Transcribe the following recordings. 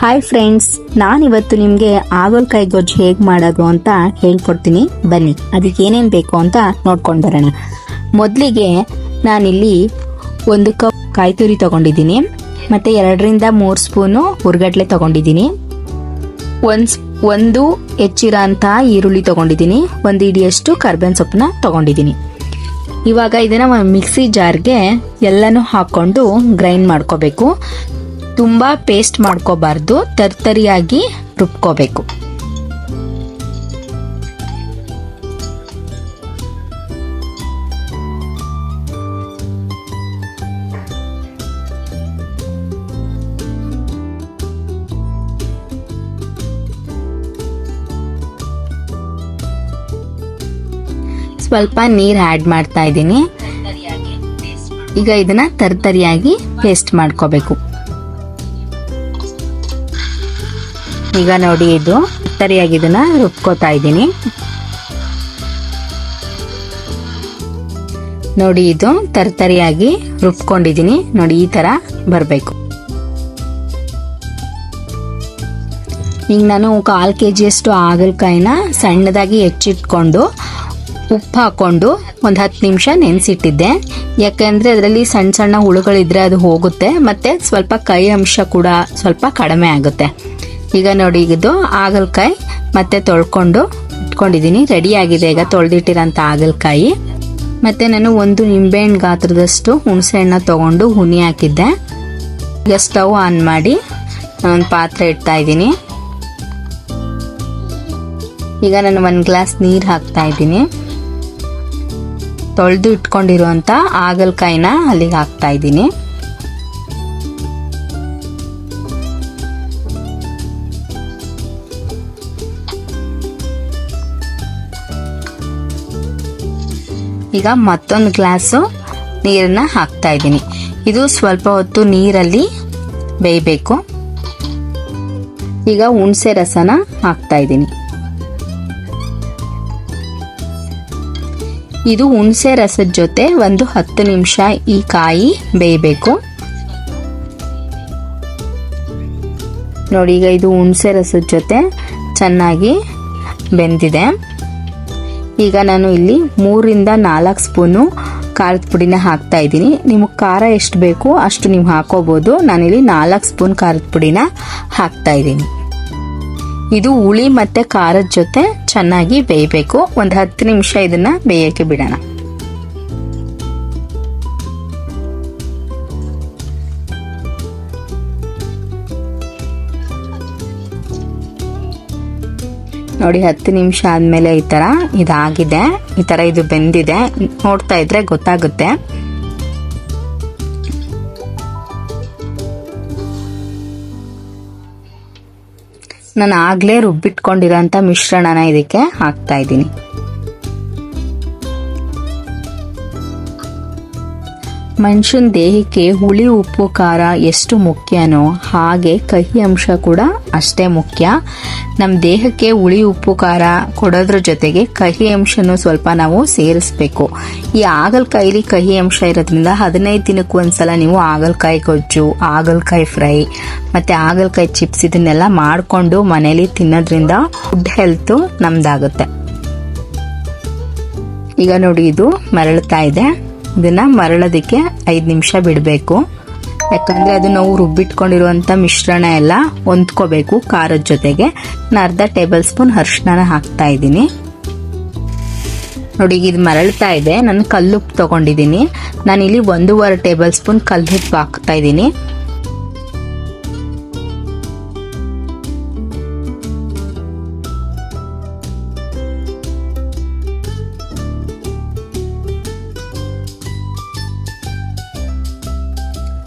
Hi friends ನಾನಿವತ್ತು ನಿಮಗೆ ಆಗೋಲ್ಕಾಯಿ ಗೊಜ್ಜು ಹೇಗೆ ಮಾಡೋದು ಅಂತ ಹೇಳ್ಕೊಡ್ತೀನಿ. ಬನ್ನಿ, ಅದಕ್ಕೆ ಏನೇನು ಬೇಕು ಅಂತ ನೋಡ್ಕೊಂಡು ಬರೋಣ. ಮೊದಲಿಗೆ ನಾನಿಲ್ಲಿ ಒಂದು ಕಪ್ ಕಾಯಿ ತುರಿ ತಗೊಂಡಿದ್ದೀನಿ. ಮತ್ತು ಎರಡರಿಂದ ಮೂರು ಸ್ಪೂನು ಹುರ್ಗಡ್ಲೆ ತಗೊಂಡಿದ್ದೀನಿ. ಒಂದು ಒಂದು ಹೆಚ್ಚಿರೋ ಈರುಳ್ಳಿ ತಗೊಂಡಿದ್ದೀನಿ. ಒಂದು ಇಡಿಯಷ್ಟು ಕರ್ಬೇವಿನ ಸೊಪ್ಪನ್ನ ತಗೊಂಡಿದ್ದೀನಿ. ಇವಾಗ ಇದನ್ನ ಮಿಕ್ಸಿ ಜಾರ್ಗೆ ಎಲ್ಲನೂ ಹಾಕೊಂಡು ಗ್ರೈಂಡ್ ಮಾಡ್ಕೋಬೇಕು. ತುಂಬ ಪೇಸ್ಟ್ ಮಾಡ್ಕೋಬಾರ್ದು, ತರ್ತರಿಯಾಗಿ ರುಬ್ಕೋಬೇಕು. ಸ್ವಲ್ಪ ನೀರು ಆ್ಯಡ್ ಮಾಡ್ತಾ ಇದ್ದೀನಿ. ಈಗ ಇದನ್ನ ತರ್ತರಿಯಾಗಿ ಪೇಸ್ಟ್ ಮಾಡ್ಕೋಬೇಕು. ಈಗ ನೋಡಿ ಇದು ತರಿಯಾಗಿ ಇದನ್ನ ರುಬ್ಕೋತಾ ಇದ್ದೀನಿ. ನೋಡಿ ಇದು ತರ್ತರಿಯಾಗಿ ರುಬ್ಕೊಂಡಿದ್ದೀನಿ. ನೋಡಿ ಈ ತರ ಬರಬೇಕು. ಈಗ ನಾನು ಕಾಲು ಕೆ ಜಿಯಷ್ಟು ಹಾಗಲಕಾಯಿನ ಸಣ್ಣದಾಗಿ ಹೆಚ್ಚಿಟ್ಕೊಂಡು ಉಪ್ಪು ಹಾಕೊಂಡು ಒಂದು ಹತ್ತು ನಿಮಿಷ ನೆನೆಸಿಟ್ಟಿದ್ದೆ. ಯಾಕೆಂದರೆ ಅದರಲ್ಲಿ ಸಣ್ಣ ಸಣ್ಣ ಹುಳುಗಳಿದ್ರೆ ಅದು ಹೋಗುತ್ತೆ, ಮತ್ತು ಸ್ವಲ್ಪ ಕೈ ಅಂಶ ಕೂಡ ಸ್ವಲ್ಪ ಕಡಿಮೆ ಆಗುತ್ತೆ. ಈಗ ನೋಡಿ ಇದು ಹಾಗಲಕಾಯಿ ಮತ್ತೆ ತೊಳ್ಕೊಂಡು ಇಟ್ಕೊಂಡಿದ್ದೀನಿ. ರೆಡಿ ಆಗಿದೆ. ಈಗ ತೊಳೆದಿಟ್ಟಿರೋಂಥ ಹಾಗಲಕಾಯಿ. ಮತ್ತೆ ನಾನು ಒಂದು ನಿಂಬೆಹಣ್ಣು ಗಾತ್ರದಷ್ಟು ಹುಣಸೆ ತೊಗೊಂಡು ಹುನಿ ಹಾಕಿದ್ದೆ. ಈಗ ಸ್ಟವ್ ಆನ್ ಮಾಡಿ ಒಂದು ಪಾತ್ರೆ ಇಡ್ತಾ ಇದ್ದೀನಿ. ಈಗ ನಾನು ಒಂದು ಗ್ಲಾಸ್ ನೀರು ಹಾಕ್ತಾ ಇದ್ದೀನಿ. ತೊಳೆದು ಇಟ್ಕೊಂಡಿರುವಂಥ ಹಾಗಲಕಾಯಿನ ಅಲ್ಲಿಗೆ ಹಾಕ್ತಾ ಇದ್ದೀನಿ. ಈಗ ಮತ್ತೊಂದು ಗ್ಲಾಸು ನೀರನ್ನ ಹಾಕ್ತಾ ಇದ್ದೀನಿ. ಇದು ಸ್ವಲ್ಪ ಹೊತ್ತು ನೀರಲ್ಲಿ ಬೇಯಬೇಕು. ಈಗ ಹುಣಸೆ ರಸನ ಹಾಕ್ತಾ ಇದ್ದೀನಿ. ಇದು ಹುಣಸೆ ರಸದ ಜೊತೆ ಒಂದು ಹತ್ತು ನಿಮಿಷ ಈ ಕಾಯಿ ಬೇಯಬೇಕು. ನೋಡಿ, ಈಗ ಇದು ಹುಣಸೆ ರಸದ ಜೊತೆ ಚೆನ್ನಾಗಿ ಬೆಂದಿದೆ. ಈಗ ನಾನು ಇಲ್ಲಿ ಮೂರಿಂದ ನಾಲ್ಕು ಸ್ಪೂನು ಖಾರದ ಪುಡಿನ ಹಾಕ್ತಾ ಇದ್ದೀನಿ. ನಿಮಗೆ ಖಾರ ಎಷ್ಟು ಬೇಕು ಅಷ್ಟು ನೀವು ಹಾಕೋಬಹುದು ನಾನಿಲ್ಲಿ ನಾಲ್ಕು ಸ್ಪೂನ್ ಖಾರದ ಪುಡಿನ ಹಾಕ್ತಾ ಇದ್ದೀನಿ. ಇದು ಹುಳಿ ಮತ್ತೆ ಖಾರದ ಜೊತೆ ಚೆನ್ನಾಗಿ ಬೇಯಬೇಕು. ಒಂದು ಹತ್ತು ನಿಮಿಷ ಇದನ್ನ ಬೇಯಕ್ಕೆ ಬಿಡೋಣ. ನೋಡಿ, ಹತ್ತು ನಿಮಿಷ ಆದಮೇಲೆ ಈ ಥರ ಇದಾಗಿದೆ. ಈ ಥರ ಇದು ಬೆಂದಿದೆ. ನೋಡ್ತಾ ಇದ್ರೆ ಗೊತ್ತಾಗುತ್ತೆ. ನಾನು ಆಗಲೇ ರುಬ್ಬಿಟ್ಕೊಂಡಿರೋಂಥ ಮಿಶ್ರಣನ ಇದಕ್ಕೆ ಹಾಕ್ತಾ ಇದ್ದೀನಿ. ಮನುಷ್ಯನ ದೇಹಕ್ಕೆ ಹುಳಿ, ಉಪ್ಪು, ಖಾರ ಎಷ್ಟು ಮುಖ್ಯನೋ ಹಾಗೆ ಕಹಿ ಅಂಶ ಕೂಡ ಅಷ್ಟೇ ಮುಖ್ಯ. ನಮ್ಮ ದೇಹಕ್ಕೆ ಹುಳಿ, ಉಪ್ಪು, ಖಾರ ಕೊಡೋದ್ರ ಜೊತೆಗೆ ಕಹಿ ಅಂಶನೂ ಸ್ವಲ್ಪ ನಾವು ಸೇರಿಸ್ಬೇಕು. ಈ ಆಗಲ್ಕಾಯಿಲಿ ಕಹಿ ಅಂಶ ಇರೋದ್ರಿಂದ ಹದಿನೈದು ದಿನಕ್ಕೆ ಒಂದ್ಸಲ ನೀವು ಹಾಗಲಕಾಯಿ ಗೊಜ್ಜು, ಹಾಗಲಕಾಯಿ ಫ್ರೈ ಮತ್ತೆ ಹಾಗಲಕಾಯಿ ಚಿಪ್ಸ್ ಇದನ್ನೆಲ್ಲ ಮಾಡಿಕೊಂಡು ಮನೇಲಿ ತಿನ್ನೋದ್ರಿಂದ ಫುಡ್ ಹೆಲ್ತ್ ನಮ್ದಾಗುತ್ತೆ. ಈಗ ನೋಡಿ ಇದು ಮರಳುತ್ತಾ ಇದೆ. ಇದನ್ನ ಮರಳೋದಕ್ಕೆ ಐದು ನಿಮಿಷ ಬಿಡಬೇಕು. ಯಾಕಂದ್ರೆ ಅದು ನಾವು ರುಬ್ಬಿಟ್ಕೊಂಡಿರುವಂತ ಮಿಶ್ರಣ ಎಲ್ಲ ಹೊಂದ್ಕೋಬೇಕು ಖಾರದ ಜೊತೆಗೆ. ನಾನು ಅರ್ಧ ಟೇಬಲ್ ಸ್ಪೂನ್ ಅರಿಶಿನ ಹಾಕ್ತಾ ಇದ್ದೀನಿ. ನೋಡಿ, ಇದು ಮರಳ್ತಾ ಇದೆ. ನಾನು ಕಲ್ಲುಪ್ಪು ತಗೊಂಡಿದ್ದೀನಿ. ನಾನು ಇಲ್ಲಿ ಒಂದೂವರೆ ಟೇಬಲ್ ಸ್ಪೂನ್ ಕಲ್ಲುಪ್ಪು ಹಾಕ್ತಾ ಇದ್ದೀನಿ.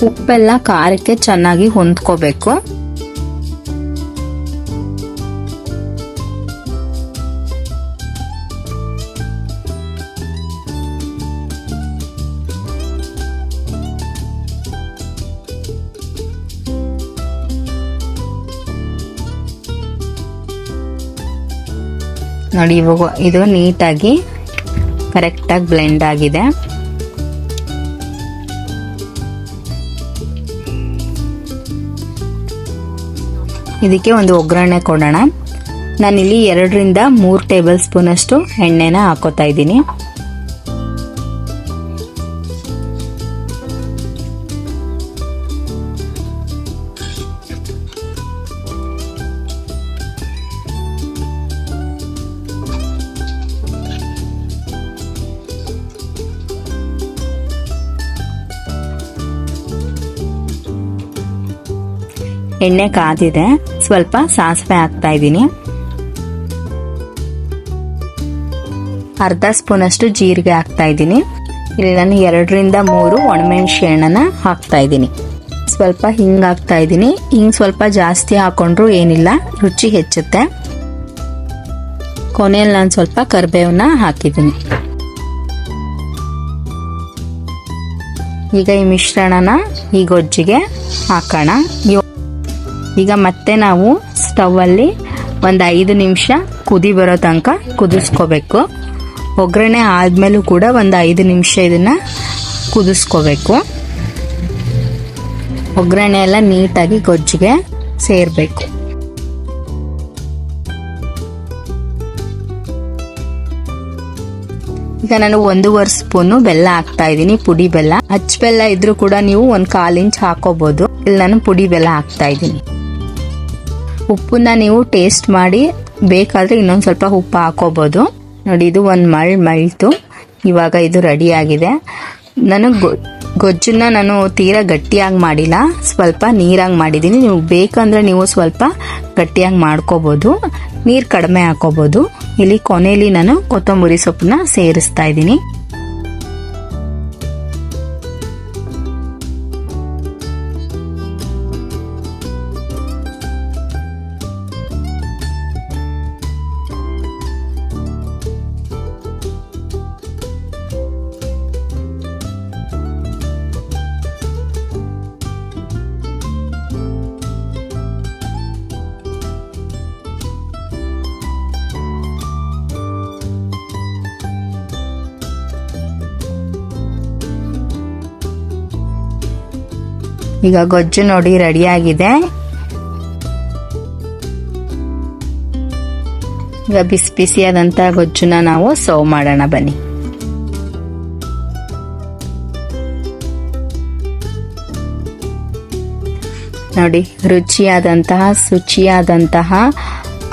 ಉಪ್ಪೆಲ್ಲ ಖಾರಕ್ಕೆ ಚೆನ್ನಾಗಿ ಹೊಂದ್ಕೋಬೇಕು. ನೋಡಿ ಇವಾಗ ಇದು ನೀಟಾಗಿ ಕರೆಕ್ಟಾಗಿ ಬ್ಲೆಂಡ್ ಆಗಿದೆ. ಇದಕ್ಕೆ ಒಂದು ಒಗ್ಗರಣೆ ಕೊಡೋಣ. ನಾನಿಲ್ಲಿ ಎರಡರಿಂದ ಮೂರು ಟೇಬಲ್ ಸ್ಪೂನಷ್ಟು ಎಣ್ಣೆನ ಹಾಕೋತಾ ಇದ್ದೀನಿ. ಎಣ್ಣೆ ಕಾದಿದೆ. ಸ್ವಲ್ಪ ಸಾಸಿವೆ ಹಾಕ್ತಾ ಇದ್ದೀನಿ. ಅರ್ಧ ಸ್ಪೂನಷ್ಟು ಜೀರಿಗೆ ಹಾಕ್ತಾ ಇದ್ದೀನಿ. ಇಲ್ಲಿ ನಾನು ಎರಡರಿಂದ ಮೂರು ಒಣಮೆಣಸಿ ಎಣ್ಣೆನ ಹಾಕ್ತಾ ಇದ್ದೀನಿ. ಸ್ವಲ್ಪ ಹಿಂಗೆ ಹಾಕ್ತಾ ಇದ್ದೀನಿ. ಹಿಂಗೆ ಸ್ವಲ್ಪ ಜಾಸ್ತಿ ಹಾಕೊಂಡ್ರು ಏನಿಲ್ಲ, ರುಚಿ ಹೆಚ್ಚುತ್ತೆ. ಕೊನೆಯಲ್ಲಿ ನಾನು ಸ್ವಲ್ಪ ಕರಿಬೇವನ್ನ ಹಾಕಿದ್ದೀನಿ. ಈಗ ಈ ಮಿಶ್ರಣನ ಈ ಗೊಜ್ಜಿಗೆ ಹಾಕೋಣ. ಈಗ ಮತ್ತೆ ನಾವು ಸ್ಟವಲ್ಲಿ ಒಂದು ಐದು ನಿಮಿಷ ಕುದಿ ಬರೋ ತನಕ ಕುದಿಸ್ಕೋಬೇಕು. ಒಗ್ಗರಣೆ ಆದಮೇಲೂ ಕೂಡ ಒಂದು ಐದು ನಿಮಿಷ ಇದನ್ನ ಕುದಿಸ್ಕೋಬೇಕು. ಒಗ್ಗರಣೆ ಎಲ್ಲ ನೀಟಾಗಿ ಗೊಜ್ಜಿಗೆ ಸೇರ್ಬೇಕು. ಈಗ ನಾನು ಒಂದೂವರೆ ಸ್ಪೂನು ಬೆಲ್ಲ ಹಾಕ್ತಾ ಇದ್ದೀನಿ, ಪುಡಿ ಬೆಲ್ಲ. ಹಚ್ಚ ಬೆಲ್ಲ ಇದ್ರೂ ಕೂಡ ನೀವು ಒಂದ್ ಕಾಲು ಇಂಚ್ ಹಾಕೋಬಹುದು ಇಲ್ಲಿ ನಾನು ಪುಡಿ ಬೆಲ್ಲ ಹಾಕ್ತಾ ಇದ್ದೀನಿ. ಉಪ್ಪನ್ನ ನೀವು ಟೇಸ್ಟ್ ಮಾಡಿ, ಬೇಕಾದ್ರೆ ಇನ್ನೊಂದು ಸ್ವಲ್ಪ ಉಪ್ಪು ಹಾಕೋಬಹುದು ನೋಡಿ, ಇದು ಒಂದು ಮಳ್ ಮಳ್ತು. ಇವಾಗ ಇದು ರೆಡಿ ಆಗಿದೆ. ನಾನು ಗೊಜ್ಜನ್ನ ನಾನು ತೀರಾ ಗಟ್ಟಿಯಾಗಿ ಮಾಡಿಲ್ಲ. ಸ್ವಲ್ಪ ನೀರಾಗಿ ಮಾಡಿದ್ದೀನಿ ನೀವು ಬೇಕಂದ್ರೆ ನೀವು ಸ್ವಲ್ಪ ಗಟ್ಟಿಯಾಗಿ ಮಾಡ್ಕೋಬಹುದು ನೀರು ಕಡಿಮೆ ಹಾಕೋಬಹುದು ಇಲ್ಲಿ ಕೊನೆಯಲ್ಲಿ ನಾನು ಕೊತ್ತಂಬರಿ ಸೊಪ್ಪನ್ನ ಸೇರಿಸ್ತಾ ಇದ್ದೀನಿ. ಈಗ ಗೊಜ್ಜು ನೋಡಿ ರೆಡಿಯಾಗಿದೆ ಈಗ ಬಿಸಿ ಬಿಸಿಯಾದಂತ ಗೊಜ್ಜುನ ನಾವು ಸರ್ವ್ ಮಾಡೋಣ ಬನ್ನಿ. ನೋಡಿ, ರುಚಿಯಾದಂತಹ, ಶುಚಿಯಾದಂತಹ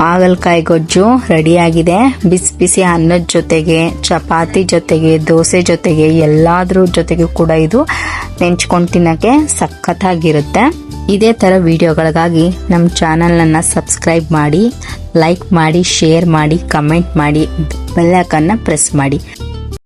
ಹಾಗಲಕಾಯಿ ಗೊಜ್ಜು ರೆಡಿಯಾಗಿದೆ. ಬಿಸಿ ಬಿಸಿ ಅನ್ನದ ಜೊತೆಗೆ, ಚಪಾತಿ ಜೊತೆಗೆ, ದೋಸೆ ಜೊತೆಗೆ, ಎಲ್ಲಾದ್ರ ಜೊತೆಗೆ ಕೂಡ ಇದು ನೆಂಚ್ಕೊಂಡು ತಿನ್ನಕ್ಕೆ ಸಖತ್ತಾಗಿರುತ್ತೆ. ಇದೇ ಥರ ವಿಡಿಯೋಗಳಿಗಾಗಿ ನಮ್ಮ ಚಾನಲನ್ನು ಸಬ್ಸ್ಕ್ರೈಬ್ ಮಾಡಿ, ಲೈಕ್ ಮಾಡಿ, ಶೇರ್ ಮಾಡಿ, ಕಮೆಂಟ್ ಮಾಡಿ ಬೆಲ್ಲೈಕನ್ನ ಪ್ರೆಸ್ ಮಾಡಿ.